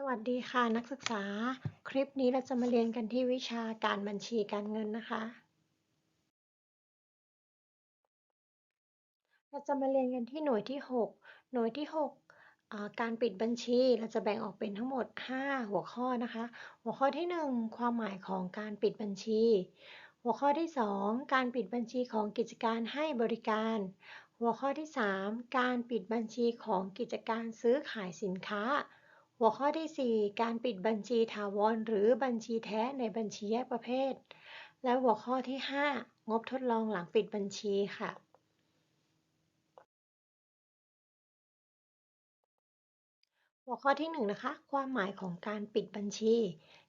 สวัสดีค่ะนักศึกษา คลิปนี้เราจะมาเรียนกันที่วิชาการบัญชีการเงินนะคะ เราจะมาเรียนกันที่หน่วยที่ 6 หน่วยที่6การปิดบัญชีเราจะแบ่งออกเป็นทั้งหมด 5 หัวข้อนะคะ หัวข้อที่ 1 ความหมายของการปิดบัญชี หัวข้อที่ 2 การปิดบัญชีของกิจการให้บริการ หัวข้อที่ 3 การปิดบัญชีของกิจการซื้อขายสินค้า หัวข้อที่ 4 การปิดบัญชีถาวรหรือบัญชีแท้ในบัญชีแยกประเภท และหัวข้อที่ 5 งบทดลองหลังปิดบัญชีค่ะ หัวข้อที่1นะคะ ความหมายของการปิดบัญชี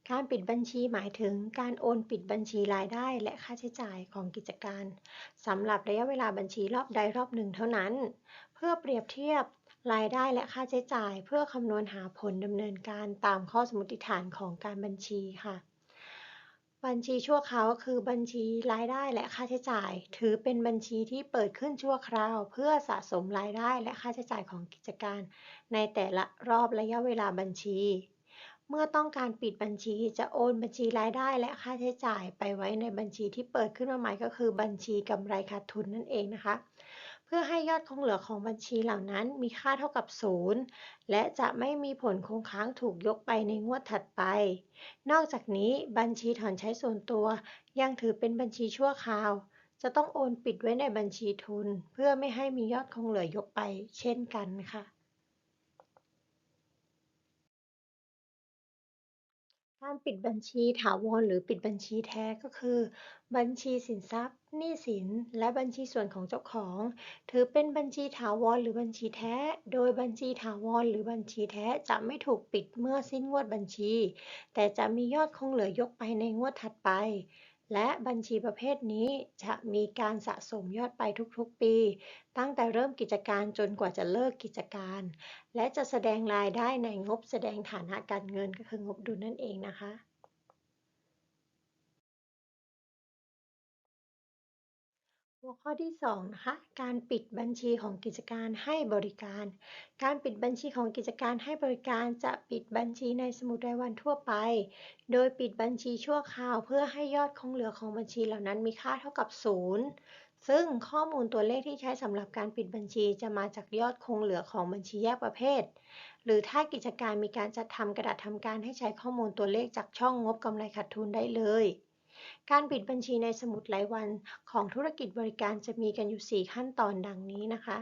การปิดบัญชีหมายถึงการโอนปิดบัญชีรายได้ และค่าใช้จ่ายของกิจการสำหรับระยะเวลาบัญชีรอบใดรอบหนึ่งเท่านั้น เพื่อเปรียบเทียบ รายได้และค่าใช้จ่าย เพื่อคำนวณหาผลดำเนินการตามข้อสมมติฐานของการบัญชีค่ะ บัญชีชั่วคราวก็คือบัญชีรายได้และค่าใช้จ่าย ถือเป็นบัญชีที่เปิดขึ้นชั่วคราว เพื่อสะสมรายได้และค่าใช้จ่ายของกิจการ ในแต่ละรอบระยะเวลาบัญชี เมื่อต้องการปิดบัญชีจะโอนบัญชีรายได้และค่าใช้จ่าย ไปไว้ในบัญชีที่เปิดขึ้นมาใหม่ก็คือ บัญชีกำไรขาดทุนนั่นเองนะคะ พื่อให้ยอดคงเหลือของบัญชีเหล่านั้นมีค่าเท่ากับศูนย์และจะไม่มีผลคงค้างถูกยกไปในงวดถัดไป นอกจากนี้บัญชีถอนใช้ส่วนตัว ยังถือเป็นบัญชีชั่วคราว จะต้องโอนปิดไว้ในบัญชีทุน เพื่อไม่ให้มียอดคงเหลือยกไป เช่นกันค่ะ การปิดบัญชีถาวรหรือปิดบัญชีแท้ก็คือ บัญชีสินทรัพย์ หนี้สิน และบัญชีส่วนของเจ้าของ ถือเป็นบัญชีถาวรหรือบัญชีแท้ โดยบัญชีถาวรหรือบัญชีแท้จะไม่ถูกปิดเมื่อสิ้นงวดบัญชี แต่จะมียอดคงเหลือยกไปในงวดถัดไป และบัญชีประเภทนี้จะมีการสะสมยอดไปทุกๆปี ตั้งแต่เริ่มกิจการจนกว่าจะเลิกกิจการ และจะแสดงรายได้ในงบแสดงฐานะการเงินก็คืองบดุลนั่นเองนะคะ หัวข้อที่2นะคะการปิดบัญชีของกิจการให้บริการ การปิดบัญชีของกิจการให้บริการจะปิดบัญชีในสมุดรายวันทั่วไป โดยปิดบัญชีชั่วคราวเพื่อให้ยอดคงเหลือของบัญชีเหล่านั้นมีค่าเท่ากับ 0 ซึ่งข้อมูลตัวเลขที่ใช้สำหรับการปิดบัญชีจะมาจากยอดคงเหลือของบัญชีแยกประเภท หรือถ้ากิจการมีการจัดทำกระดาษทำการให้ใช้ข้อมูลตัวเลขจากช่องงบกำไรขาดทุนได้เลย การปิดบัญชีในสมุดรายวันของธุรกิจบริการจะมีกันอยู่ 4 ขั้นตอนดังนี้นะคะ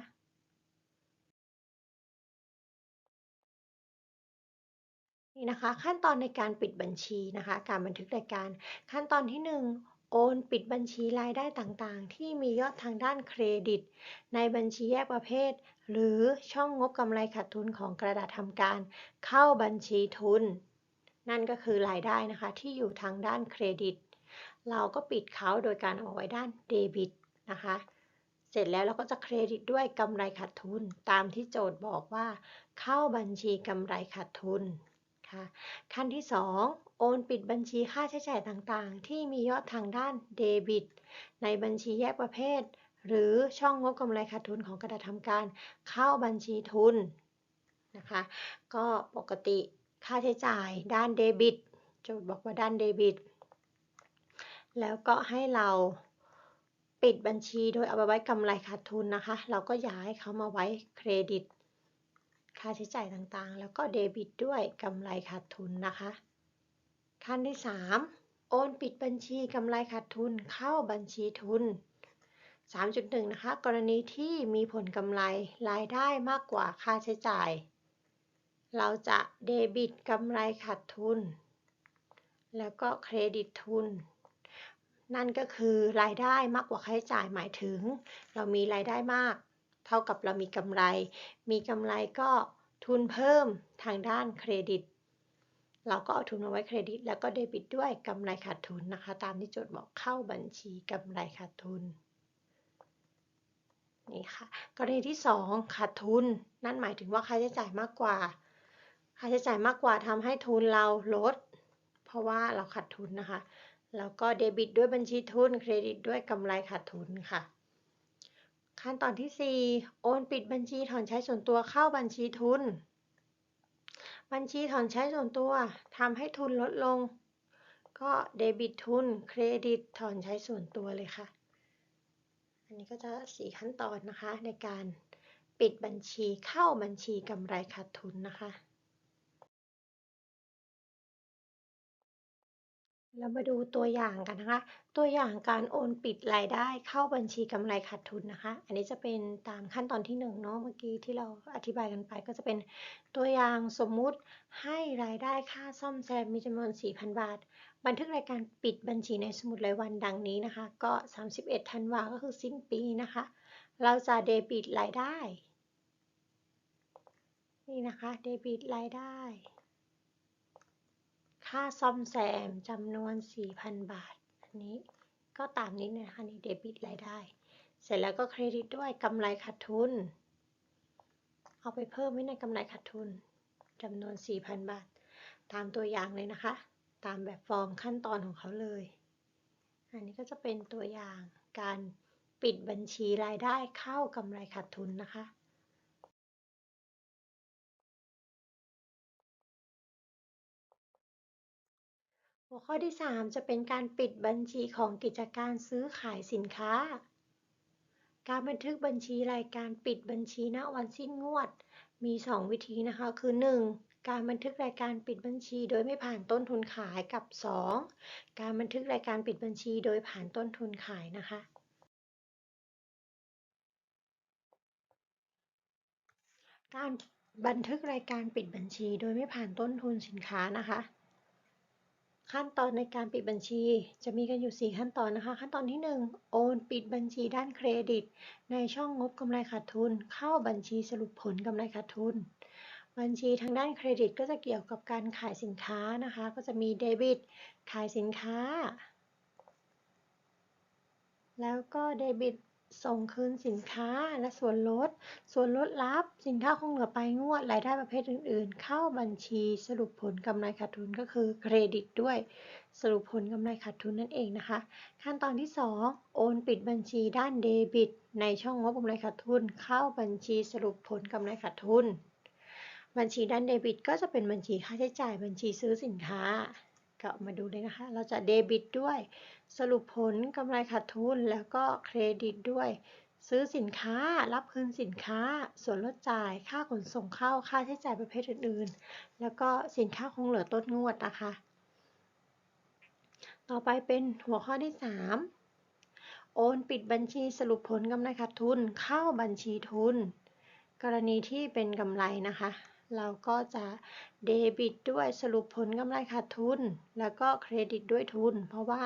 นี่นะคะ ขั้นตอนในการปิดบัญชีนะคะ การบันทึกรายการขั้นตอนที่ 1โอนปิดบัญชีรายได้ต่างๆ ที่มียอดทางด้านเครดิต ในบัญชีแยกประเภท หรือช่องงบกำไรขาดทุนของกระดาษทำการ เข้าบัญชีทุน นั่นก็คือรายได้นะคะที่อยู่ทางด้านเครดิต เราก็ปิดเขาโดยการเอาไว้ด้านเดบิตนะคะ เสร็จแล้วเราก็จะเครดิตด้วยกำไรขาดทุนตามที่โจทย์บอกว่า เข้าบัญชีกำไรขาดทุนค่ะขั้นที่ 2 โอนปิดบัญชีค่าใช้จ่ายต่างๆ ที่มียอดทางด้านเดบิต ในบัญชีแยกประเภท หรือช่องงบกำไรขาดทุนของกระดาษทำการเข้าบัญชีทุนนะคะ ก็ปกติค่าใช้จ่ายด้านเดบิต โจทย์บอกว่าด้านเดบิต แล้วก็ให้เราปิดบัญชีโดยเอาไปไว้กำไรขาดทุนนะคะ เราก็ย้ายเขามาไว้เครดิต ค่าใช้จ่ายต่างๆ แล้วก็เดบิตด้วยกำไรขาดทุนนะคะ ขั้นที่ 3 โอนปิดบัญชีกำไรขาดทุนเข้าบัญชีทุน 3.1 นะคะ กรณีที่มีผลกำไรรายได้มากกว่าค่าใช้จ่าย เราจะเดบิตกำไรขาดทุน แล้วก็เครดิตทุน นั่นก็คือรายได้มากกว่าค่าใช้จ่ายหมายถึง เรามีรายได้มาก เท่ากับเรามีกำไร มีกำไรก็ทุนเพิ่มทางด้านเครดิต เราก็เอาทุนมาไว้เครดิต แล้วก็เดบิตด้วยกำไรขาดทุนนะคะ ตามที่โจทย์บอกเข้าบัญชีกำไรขาดทุนนี่ค่ะกรณีที่ 2 ขาดทุน นั่นหมายถึงว่าค่าใช้จ่ายมากกว่า ค่าใช้จ่ายมากกว่าทำให้ทุนเราลด เพราะว่าเราขาดทุนนะคะ แล้วก็เดบิตด้วยบัญชีทุน เครดิตด้วยกำไรขาดทุนค่ะ ขั้นตอนที่ 4 โอนปิดบัญชีถอนใช้ส่วนตัวเข้าบัญชีทุน บัญชีถอนใช้ส่วนตัวทำให้ทุนลดลง ก็เดบิตทุน เครดิตถอนใช้ส่วนตัวเลยค่ะ อันนี้ก็จะสี่ขั้นตอนนะคะในการปิดบัญชีเข้าบัญชีกำไรขาดทุนนะคะ เรามาดูตัวอย่างกันนะคะ ตัวอย่างการโอนปิดรายได้เข้าบัญชีกำไรขาดทุนนะคะ อันนี้จะเป็นตามขั้นตอนที่1เนาะ เมื่อกี้ที่เราอธิบายกันไป ก็จะเป็นตัวอย่างสมมุติให้รายได้ค่าซ่อมแซมมีจำนวน 4,000 บาท บันทึกรายการปิดบัญชีในสมุดรายวันดังนี้นะคะ ก็ 31ธันวาก็คือสิ้นปีนะคะ เราจะเดบิตรายได้ นี่นะคะ เดบิตรายได้ ค่าซ่อมแซมจำนวน 4,000 บาท อันนี้ก็ตามนี้นะคะนี่เดบิตรายได้ เสร็จแล้วก็เครดิตด้วยกำไรขาดทุน เอาไปเพิ่มไว้ในกำไรขาดทุนจำนวน 4,000 บาท ตามตัวอย่างเลยนะคะ ตามแบบฟอร์มขั้นตอนของเขาเลย อันนี้ก็จะเป็นตัวอย่างการปิดบัญชีรายได้เข้ากำไรขาดทุนนะคะ หัวข้อที่ 3 จะเป็นการปิดบัญชีของกิจการซื้อขายสินค้า การบันทึกบัญชีรายการปิดบัญชีณวันสิ้นงวด มี 2 วิธีนะคะ คือ 1. การบันทึกรายการปิดบัญชีโดยไม่ผ่านต้นทุนขายกับ 2. การบันทึกรายการปิดบัญชีโดยผ่านต้นทุนขายนะคะการบันทึกรายการปิดบัญชีโดยไม่ผ่านต้นทุนสินค้านะคะ ขั้นตอนในการปิดบัญชี จะมีกันอยู่ 4 ขั้นตอนนะคะ ขั้นตอนที่ 1 โอนปิดบัญชีด้านเครดิต ในช่องงบกำไรขาดทุน เข้าบัญชีสรุปผลกำไรขาดทุน บัญชีทางด้านเครดิตก็จะเกี่ยวกับการขายสินค้านะคะ ก็จะมีเดบิต ขายสินค้า แล้วก็เดบิต ส่งคืนสินค้าและส่วนลด ส่วนลดรับสินค้าคงเหลือไปงวดรายได้ประเภทอื่น ๆ เข้าบัญชีสรุปผลกำไรขาดทุนก็คือเครดิตด้วย สรุปผลกำไรขาดทุนนั่นเองนะคะ ขั้นตอนที่ 2 โอนปิดบัญชีด้านเดบิต ในช่องงบกำไรขาดทุน เข้าบัญชีสรุปผลกำไรขาดทุน บัญชีด้านเดบิต ก็จะเป็นบัญชีค่าใช้จ่ายบัญชีซื้อสินค้า ก็มาดูเลยนะคะ เราจะเดบิตด้วย สรุปผลกำไรขาดทุนแล้วก็เครดิตด้วย ซื้อสินค้ารับคืนสินค้า ส่วนลดจ่ายค่าขนส่งเข้าค่าใช้จ่ายประเภทอื่นๆ แล้วก็สินค้าคงเหลือต้นงวดนะคะ ต่อไปเป็นหัวข้อที่ 3 โอนปิดบัญชีสรุปผลกำไรขาดทุนเข้าบัญชีทุน กรณีที่เป็นกำไรนะคะ เราก็จะเดบิตด้วยสรุปผลกำไรขาดทุน แล้วก็เครดิตด้วยทุน เพราะว่า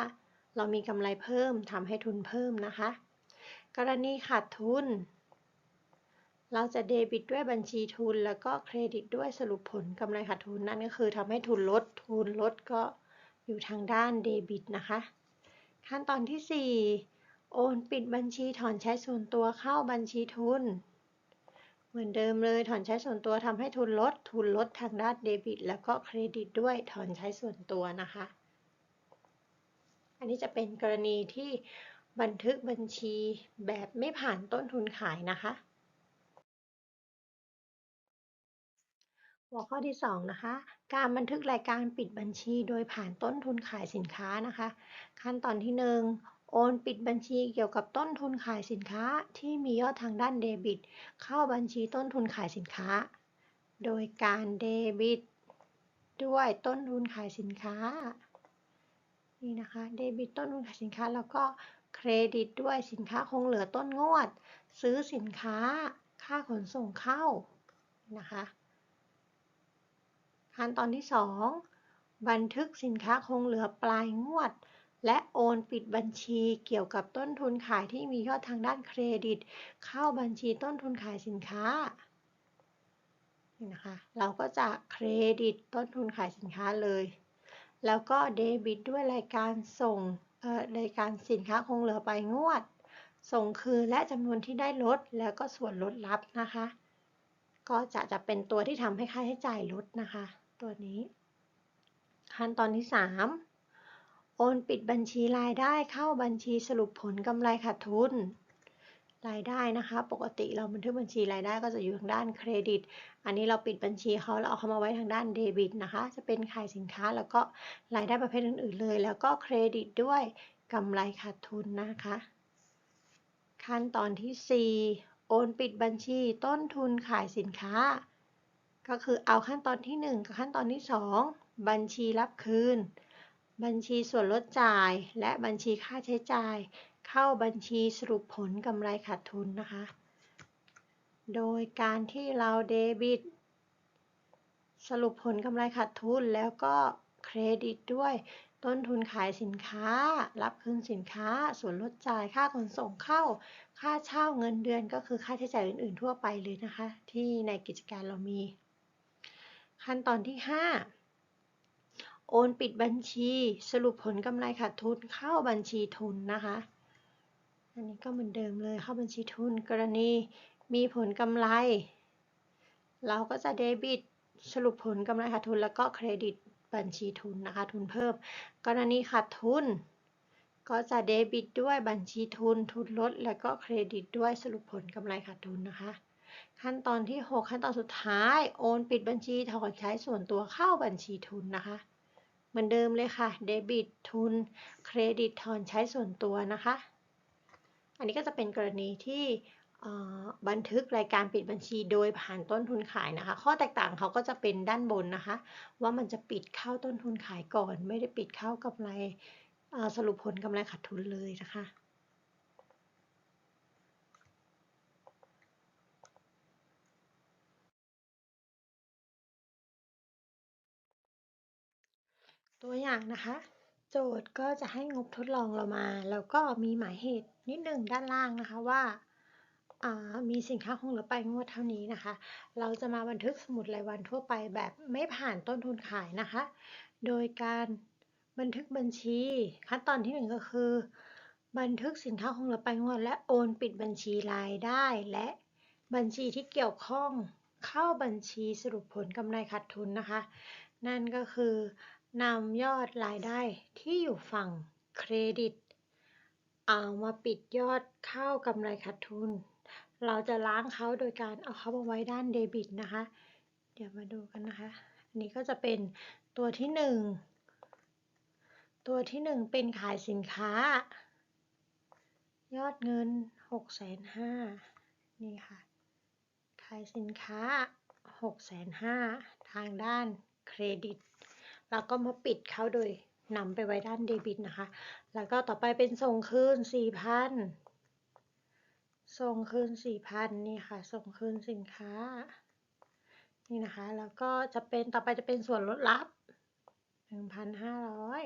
เรามีกำไรเพิ่มทำให้ทุนเพิ่มนะคะ กรณีขาดทุน เราจะเดบิตด้วยบัญชีทุน แล้วก็เครดิตด้วยสรุปผลกำไรขาดทุนนั่นก็คือทำให้ทุนลดทุนลดก็อยู่ทางด้านเดบิตนะคะ ขั้นตอนที่ 4 โอนปิดบัญชีถอนใช้ส่วนตัวเข้าบัญชีทุน เหมือนเดิมเลยถอนใช้ส่วนตัวทำให้ทุนลด ทุนลดทางด้านเดบิต แล้วก็เครดิตด้วยถอนใช้ส่วนตัวนะคะ อันนี้จะเป็นกรณีที่บันทึกบัญชีแบบไม่ผ่านต้นทุนขายนะคะ หัวข้อที่ 2 นะคะ การบันทึกรายการปิดบัญชีโดยผ่านต้นทุนขายสินค้านะคะ ขั้นตอนที่ 1 โอนปิดบัญชีเกี่ยวกับต้นทุนขายสินค้าที่มียอดทางด้านเดบิต เข้าบัญชีต้นทุนขายสินค้า โดยการเดบิต ด้วยต้นทุนขายสินค้า นี่นะคะเดบิตต้นทุนขายสินค้าแล้วก็เครดิตด้วยสินค้าคงเหลือต้นงวด ซื้อสินค้า ค่าขนส่งเข้านะคะขั้นตอนที่ 2 บันทึกสินค้าคงเหลือปลายงวด และโอนปิดบัญชีเกี่ยวกับต้นทุนขายที่มียอดทางด้านเครดิต เข้าบัญชีต้นทุนขายสินค้านะคะเราก็จะเครดิตต้นทุนขายสินค้าเลย แล้วก็เดบิตด้วยรายการส่งรายการสินค้าคงเหลือไปงวด ส่งคืนและจำนวนที่ได้ลด แล้วก็ส่วนลดรับนะคะ ก็จะจะเป็นตัวที่ทำให้ค่าใช้จ่ายลดนะคะ ตัวนี้ ขั้นตอนที่3โอ นปิดบัญชีรายได้เข้าบัญชีสรุปผลกำไรขาดทุน รายได้นะคะ ปกติเราบันทึกบัญชีรายได้ก็จะอยู่ทางด้านเครดิต อันนี้เราปิดบัญชีเขาแล้วเอาเขามาไว้ทางด้านเดบิตนะคะ จะเป็นขายสินค้าแล้วก็รายได้ประเภทอื่นๆเลย แล้วก็เครดิตด้วยกำไรขาดทุนนะคะ ขั้นตอนที่ 4 โอนปิดบัญชีต้นทุนขายสินค้า ก็คือเอาขั้นตอนที่ 1 กับขั้นตอนที่ 2 บัญชีรับคืน บัญชีส่วนลดจ่าย และบัญชีค่าใช้จ่าย เข้าบัญชีสรุปผลกำไรขาดทุนนะคะ โดยการที่เราเดบิต สรุปผลกำไรขาดทุนแล้วก็เครดิตด้วยต้นทุนขายสินค้า รับคืนสินค้า ส่วนลดจ่าย ค่าขนส่งเข้า ค่าเช่าเงินเดือนก็คือค่าใช้จ่ายอื่น ๆ ทั่วไปเลยนะคะ ที่ในกิจการเรามี ขั้นตอนที่ 5 โอนปิดบัญชี สรุปผลกำไรขาดทุนเข้าบัญชีทุนนะคะ อันนี้ก็เหมือนเดิมเลยเข้าบัญชีทุน กรณีมีผลกำไร เราก็จะเดบิตสรุปผลกำไรขาดทุนแล้วก็เครดิตบัญชีทุนนะคะ ทุนเพิ่ม กรณีขาดทุน ก็จะเดบิตด้วยบัญชีทุน ทุนลด แล้วก็เครดิตด้วยสรุปผลกำไรขาดทุนนะคะ ขั้นตอนที่ 6 ขั้นตอนสุดท้าย โอนปิดบัญชีถอนใช้ส่วนตัวเข้าบัญชีทุนนะคะ เหมือนเดิมเลยค่ะ เดบิตทุน เครดิตถอนใช้ส่วนตัวนะคะ อันนี้ก็จะเป็นกรณีที่บันทึกรายการปิดบัญชีโดยผ่านต้นทุนขายนะคะ ข้อแตกต่างเขาก็จะเป็นด้านบนนะคะ ว่ามันจะปิดเข้าต้นทุนขายก่อน ไม่ได้ปิดเข้ากำไรสรุปผลกำไรขาดทุนเลยนะคะ ตัวอย่างนะคะ โจทย์ก็จะให้งบทดลองเรามา แล้วก็มีหมายเหตุนิดหนึ่งด้านล่างนะคะว่ามีสินค้าคงเหลือไปงวดเท่านี้นะคะ เราจะมาบันทึกสมุดรายวันทั่วไปแบบไม่ผ่านต้นทุนขายนะคะ โดยการบันทึกบัญชีขั้นตอนที่ 1 ก็คือ บันทึกสินค้าคงเหลือไปงวด และโอนปิดบัญชีรายได้ และบัญชีที่เกี่ยวข้องเข้าบัญชีสรุปผลกำไรขาดทุนนะคะ นั่นก็คือ นำยอดรายได้ที่อยู่ฝั่งเครดิต เอามาปิดยอดเข้ากำไรขาดทุน เราจะล้างเขาโดยการเอาเขามาไว้ด้านเดบิตนะคะ เดี๋ยวมาดูกันนะคะ อันนี้ก็จะเป็นตัวที่หนึ่งตัวที่หนึ่งเป็นขายสินค้า ยอดเงินหกแสนห้านี่ค่ะ ขายสินค้าหกแสนห้าทางด้านเครดิต แล้วก็มาปิดเขาโดยนำไปไว้ด้านเดบิตนะคะ แล้วก็ต่อไปเป็นส่งคืนสี่พันส่งคืนสี่พันนี่ค่ะ ส่งคืนสินค้า นี่นะคะ แล้วก็จะเป็นต่อไปจะเป็นส่วนลดลับหนึ่งพันห้าร้อย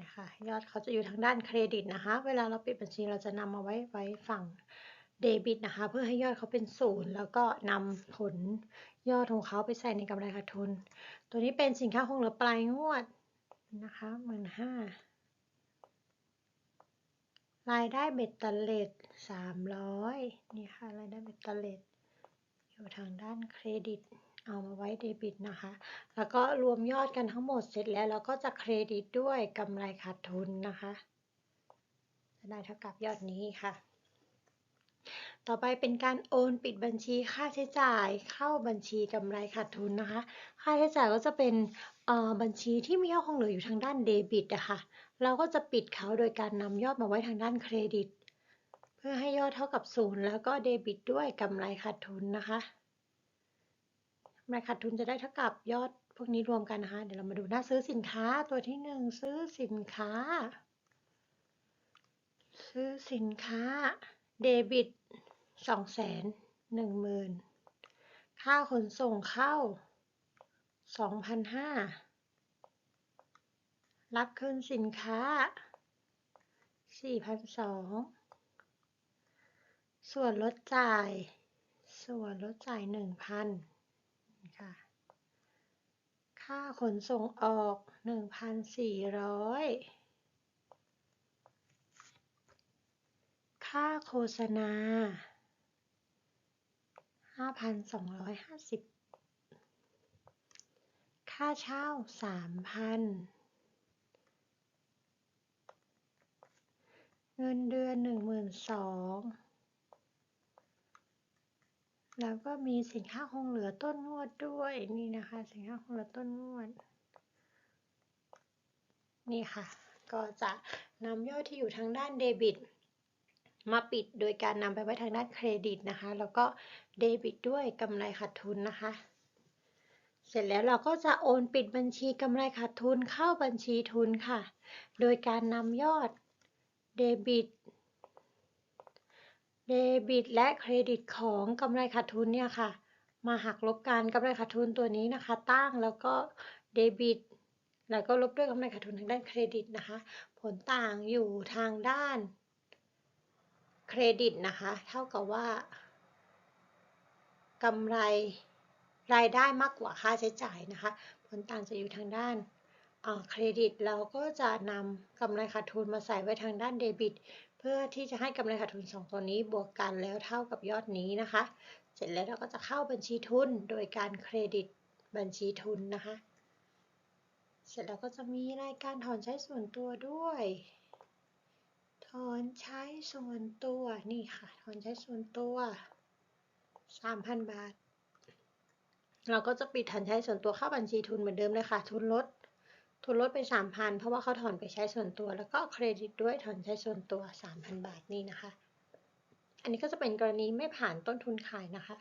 นะคะยอดเขาจะอยู่ทางด้านเครดิตนะคะ เวลาเราปิดบัญชีเราจะนำมาไว้ไว้ฝั่งเดบิตนะคะ เพื่อให้ยอดเขาเป็นศูนย์แล้วก็นำผล ยอดของเขาไปใส่ในกำไรขาดทุน ตัวนี้เป็นสินค้าคงเหลือปลายงวดนะคะหมื่นห้ารายได้เบ็ดเตล็ดสามร้อยนี่ค่ะรายได้เบ็ดเตล็ดอยู่ทางด้านเครดิตเอามาไว้เดบิตนะคะ แล้วก็รวมยอดกันทั้งหมดเสร็จแล้วเราก็จะเครดิตด้วยกำไรขาดทุนนะคะจะได้เท่ากับยอดนี้ค่ะ ต่อไปเป็นการโอนปิดบัญชีค่าใช้จ่ายเข้าบัญชีกำไรขาดทุนนะคะ ค่าใช้จ่ายก็จะเป็นบัญชีที่มียอดคงเหลืออยู่ทางด้านเดบิตนะคะเราก็จะปิดเขาโดยการนำยอดมาไว้ทางด้านเครดิต เพื่อให้ยอดเท่ากับศูนย์แล้วก็เดบิตด้วยกำไรขาดทุนนะคะกำไรขาดทุนจะได้เท่ากับยอดพวกนี้รวมกันนะคะ เดี๋ยวเรามาดูหน้าซื้อสินค้าตัวที่หนึ่งซื้อสินค้า ซื้อสินค้าเดบิต สองแสนหนึ่งหมื่นค่าขนส่งเข้าสองพันห้ารับคืนสินค้า4,200ส่วนลดจ่าย ส่วนลดจ่าย1,000ค่ะ ค่าขนส่งออก1,400ค่าโฆษณา 5,250ค่าเช่า3,000เงินเดือนหนึ่งหมื่นสองแล้วก็มีสินค้าคงเหลือต้นงวดด้วยนี่นะคะ สินค้าคงเหลือต้นงวด นี่ค่ะ ก็จะนำยอดที่อยู่ทางด้านเดบิต มาปิดโดยการนำไปไว้ทางด้านเครดิตนะคะ แล้วก็เดบิตด้วยกำไรขาดทุนนะคะ เสร็จแล้วเราก็จะโอนปิดบัญชีกำไรขาดทุนเข้าบัญชีทุนค่ะ โดยการนำยอดเดบิตเดบิตและเครดิตของกำไรขาดทุนเนี่ยค่ะ มาหักลบกันกำไรขาดทุนตัวนี้นะคะ ตั้งแล้วก็เดบิต แล้วก็ลบด้วยกำไรขาดทุนทางด้านเครดิตนะคะ ผลต่างอยู่ทางด้าน เครดิตนะคะ เท่ากับว่ากำไรรายได้มากกว่าค่าใช้จ่ายนะคะ ผลต่างจะอยู่ทางด้านเครดิตเราก็จะนำกำไรขาดทุนมาใส่ไว้ทางด้านเดบิต เพื่อที่จะให้กำไรขาดทุน 2 ตัวนี้บวกกันแล้วเท่ากับยอดนี้นะคะ เสร็จแล้วเราก็จะเข้าบัญชีทุนโดยการเครดิตบัญชีทุนนะคะ เสร็จแล้วก็จะมีรายการถอนใช้ส่วนตัวด้วย อนใช้ส่วนตัวนี่ค่ะถอนใช้ส่วนตัว3,000บาท เราก็จะปิดถอนใช้ส่วนตัวเข้าบัญชีทุนเหมือนเดิมเลยค่ะ ทุนลด ทุนลดไป3,000เพราะว่าเขาถอนไปใช้ส่วนตัว แล้วก็เครดิตด้วยถอนใช้ส่วนตัว3,000บาทนี่นะคะ อันนี้ก็จะเป็นกรณีไม่ผ่านต้นทุนขายนะคะ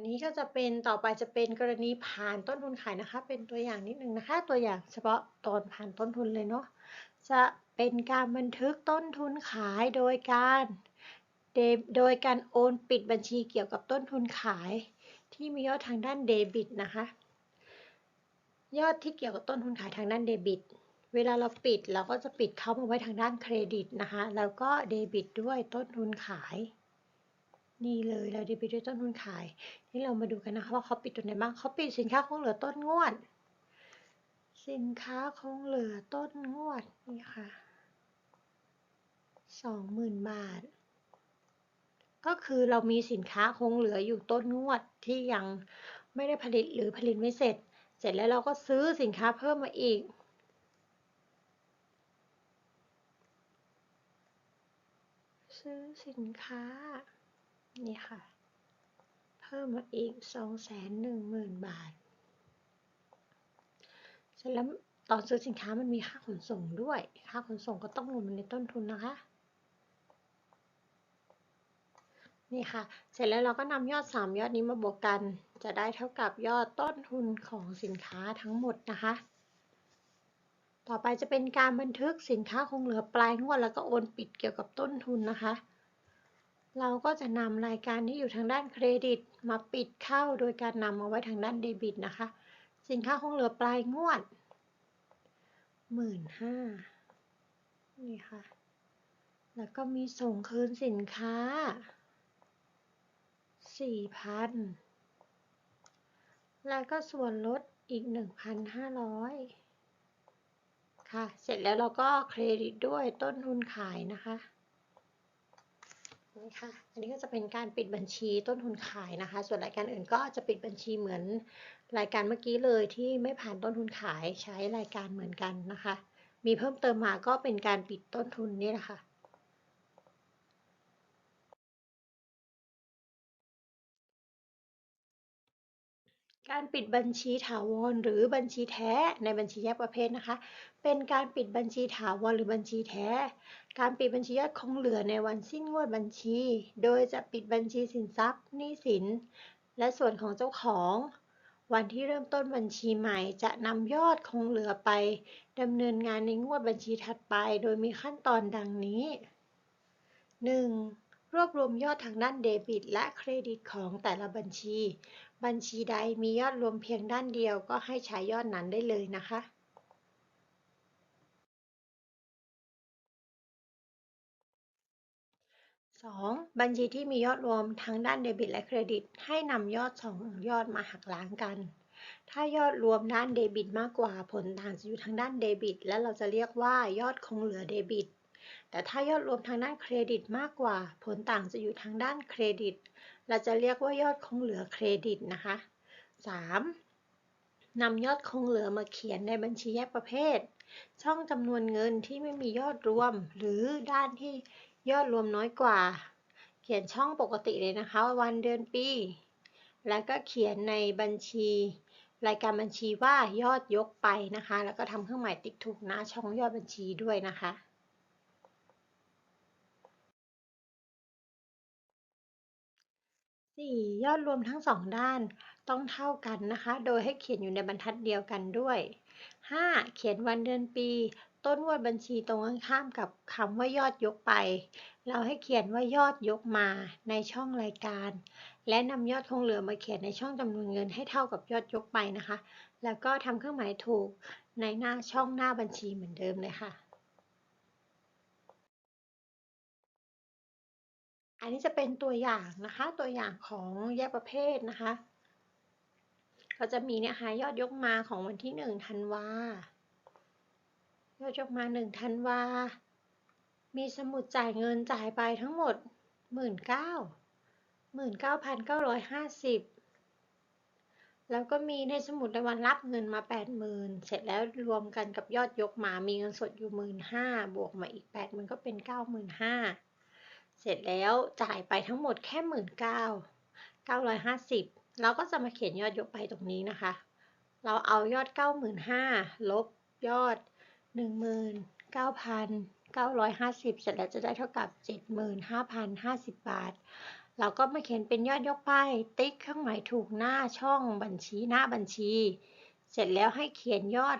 อันนี้ก็จะเป็นต่อไปจะเป็นกรณีผ่านต้นทุนขายนะคะ เป็นตัวอย่างนิดนึงนะคะ ตัวอย่างเฉพาะตอนผ่านต้นทุนเลยเนาะจะเป็นการบันทึกต้นทุนขายโดยการโดยการโอนปิดบัญชีเกี่ยวกับต้นทุนขาย ที่มียอดทางด้านเดบิตนะคะ ยอดที่เกี่ยวกับต้นทุนขายทางด้านเดบิต เวลาเราปิดเราก็จะปิดเข้ามาไว้ทางด้านเครดิตนะคะ แล้วก็เดบิตด้วยต้นทุนขาย นี่เลยเราเดบิด้วยต้นทุนขาย นี่เรามาดูกันนะคะว่าเขาปิดตัวไหนบ้างเขาปิดสินค้าคงเหลือต้นงวด สินค้าคงเหลือต้นงวดนี่ค่ะสองหมื่นบาท ก็คือเรามีสินค้าคงเหลืออยู่ต้นงวดที่ยังไม่ได้ผลิตหรือผลิตไม่เสร็จ เสร็จแล้วเราก็ซื้อสินค้าเพิ่มมาอีกซื้อสินค้า นี่ค่ะ เพิ่มมาอีก2 1 0 0 0 0บาท เสร็จแล้วตอนซื้อสินค้ามันมีค่าขนส่งด้วย ค่าขนส่งก็ต้องรวมในต้นทุนนะคะ นี่ค่ะ เสร็จแล้วเราก็นำยอด 3 ยอดนี้มาบวกกัน จะได้เท่ากับยอดต้นทุนของสินค้าทั้งหมดนะคะ ต่อไปจะเป็นการบันทึกสินค้าคงเหลือปลายงวดแล้วก็โอนปิดเกี่ยวกับต้นทุนนะคะ เราก็จะนำรายการที่อยู่ทางด้านเครดิต มาปิดเข้าโดยการนำมาไว้ทางด้านเดบิตนะคะ สินค้าคงเหลือปลายงวดหมื่นห้านี่ค่ะ แล้วก็มีส่งคืนสินค้าสี่พันแล้วก็ส่วนลดอีก 1,500 ค่ะ เสร็จแล้วเราก็เครดิตด้วยต้นทุนขายนะคะ ค่ะอันนี้ก็จะเป็นการปิดบัญชีต้นทุนขายนะคะ ส่วนรายการอื่นก็จะปิดบัญชีเหมือนรายการเมื่อกี้เลยที่ไม่ผ่านต้นทุนขายใช้รายการเหมือนกันนะคะ มีเพิ่มเติมมาก็เป็นการปิดต้นทุนนี่แหละค่ะ การปิดบัญชีถาวรหรือบัญชีแท้ในบัญชีแยกประเภทนะคะ เป็นการปิดบัญชีถาวรหรือบัญชีแท้ การปิดบัญชียอดคงเหลือในวันสิ้นงวดบัญชี โดยจะปิดบัญชีสินทรัพย์หนี้สิน และส่วนของเจ้าของ วันที่เริ่มต้นบัญชีใหม่ จะนำยอดคงเหลือไปดำเนินงานในงวดบัญชีถัดไป โดยมีขั้นตอนดังนี้ 1. รวบรวมยอดทางด้านเดบิต และเครดิตของแต่ละบัญชี บัญชีใดมียอดรวมเพียงด้านเดียวก็ให้ใช้ยอดนั้นได้เลยนะคะ 2. บัญชีที่มียอดรวมทั้งด้านเดบิตและเครดิต ให้นำยอดสองยอดมาหักล้างกัน ถ้ายอดรวมด้านเดบิตมากกว่าผลต่างจะอยู่ทางด้านเดบิต และเราจะเรียกว่ายอดคงเหลือเดบิต แต่ถ้ายอดรวมทางด้านเครดิตมากกว่า ผลต่างจะอยู่ทางด้านเครดิต เราจะเรียกว่ายอดคงเหลือเครดิตนะคะ 3. นำยอดคงเหลือมาเขียนในบัญชีแยกประเภท ช่องจำนวนเงินที่ไม่มียอดรวม หรือด้านที่ยอดรวมน้อยกว่า เขียนช่องปกติเลยนะคะ วันเดือนปี แล้วก็เขียนในบัญชี รายการบัญชีว่ายอดยกไปนะคะ แล้วก็ทำเครื่องหมายติ๊กถูกหน้าช่องยอดบัญชีด้วยนะคะ 4. ยอดรวมทั้งสองด้านต้องเท่ากันนะคะ โดยให้เขียนอยู่ในบรรทัดเดียวกันด้วย 5. เขียนวันเดือนปี ต้นวดบัญชีตรงข้ามกับคำว่ายอดยกไป เราให้เขียนว่ายอดยกมาในช่องรายการ และนำยอดคงเหลือมาเขียนในช่องจำนวนเงินให้เท่ากับยอดยกไปนะคะ แล้วก็ทำเครื่องหมายถูกในหน้าช่องหน้าบัญชีเหมือนเดิมเลยค่ะ อันนี้จะเป็นตัวอย่างนะคะ ตัวอย่างของแยกประเภทนะคะ ก็จะมีเนี่ยค่ะยอดยกมาของวันที่1ธันวายอดยกมา1ธันวา มีสมุดจ่ายเงินจ่ายไปทั้งหมด 19,000 19,950 แล้วก็มีในสมุดในวันรับเงินมา 80,000 เสร็จแล้วรวมกันกับยอดยกมามีเงินสดอยู่ 15,000บวกมาอีก 80,000 ก็เป็น 95,000 เสร็จแล้วจ่ายไปทั้งหมดแค่19,950เราก็จะมาเขียนยอดยกไปตรงนี้นะคะ เราเอายอด 95,000ลบยอด 19,950 เสร็จแล้วจะได้เท่ากับ 75,050 บาท เราก็มาเขียนเป็นยอดยกไป ติ๊กเครื่องหมายถูกหน้าช่องบัญชีหน้าบัญชี เสร็จแล้วให้เขียนยอด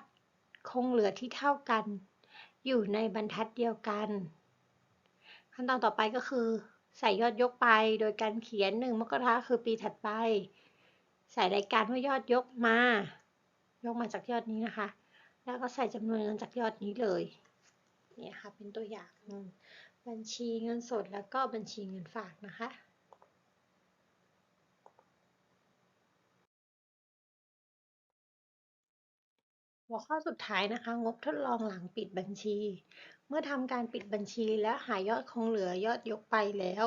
คงเหลือที่เท่ากัน อยู่ในบรรทัดเดียวกัน ขั้นตอนต่อไปก็คือ ใส่ยอดยกไปโดยการเขียน1มกราคือปีถัดไป ใส่รายการว่ายอดยกมา ยกมาจากยอดนี้นะคะ แล้วก็ใส่จำนวนเงินจากยอดนี้เลยเนี่ยค่ะเป็นตัวอย่างบัญชีเงินสดแล้วก็บัญชีเงินฝากนะคะหัวข้อสุดท้ายนะคะ งบทดลองหลังปิดบัญชี เมื่อทำการปิดบัญชีและหายอดคงเหลือยอดยกไปแล้ว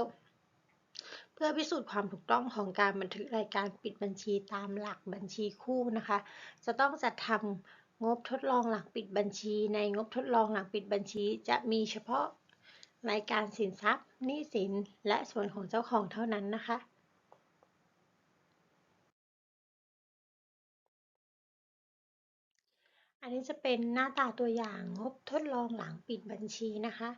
เพื่อพิสูจน์ความถูกต้องของการบันทึกรายการปิดบัญชีตามหลักบัญชีคู่นะคะ จะต้องจัดทำงบทดลองหลังปิดบัญชี ในงบทดลองหลังปิดบัญชี จะมีเฉพาะรายการสินทรัพย์หนี้สิน และส่วนของเจ้าของเท่านั้นนะคะ อันนี้จะเป็นหน้าตาตัวอย่างงบทดลองหลังปิดบัญชีนะคะ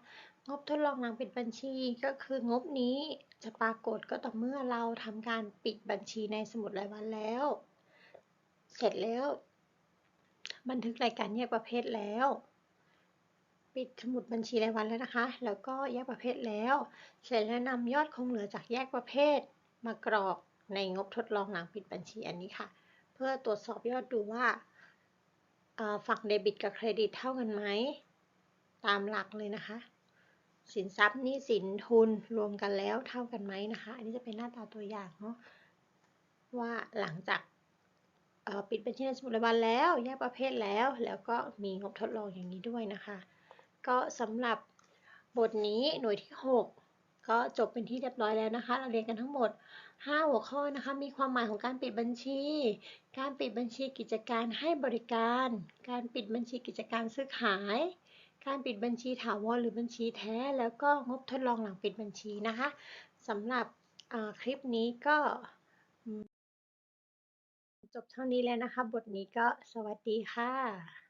งบทดลองหลังปิดบัญชีก็คืองบนี้จะปรากฏก็ต่อเมื่อเราทำการปิดบัญชีในสมุดรายวันแล้ว เสร็จแล้ว บันทึกรายการแยกประเภทแล้ว ปิดสมุดบัญชีรายวันแล้วนะคะ แล้วก็แยกประเภทแล้ว เสร็จแล้วนำยอดคงเหลือจากแยกประเภท มากรอกในงบทดลองหลังปิดบัญชีอันนี้ค่ะ เพื่อตรวจสอบยอดดูว่า ฝั่งเดบิตกับเครดิตเท่ากันไหม ตามหลักเลยนะคะ สินทรัพย์นี้สินทุนรวมกันแล้วเท่ากันไหมนะคะ อันนี้จะเป็นหน้าตาตัวอย่างเนาะว่าหลังจากปิดบัญชีในสมุดรายวันแล้วแยกประเภทแล้ว แล้วก็มีงบทดลองอย่างนี้ด้วยนะคะ ก็สำหรับบทนี้หน่วยที่ 6 ก็จบเป็นที่เรียบร้อยแล้วนะคะ เราเรียนกันทั้งหมด 5 หัวข้อนะคะ มีความหมายของการปิดบัญชี การปิดบัญชีกิจการให้บริการ การปิดบัญชีกิจการซื้อขาย การปิดบัญชีถาวรหรือบัญชีแท้ แล้วก็งบทดลองหลังปิดบัญชีนะคะสำหรับคลิปนี้ก็จบเท่านี้แล้วนะคะ บทนี้ก็สวัสดีค่ะ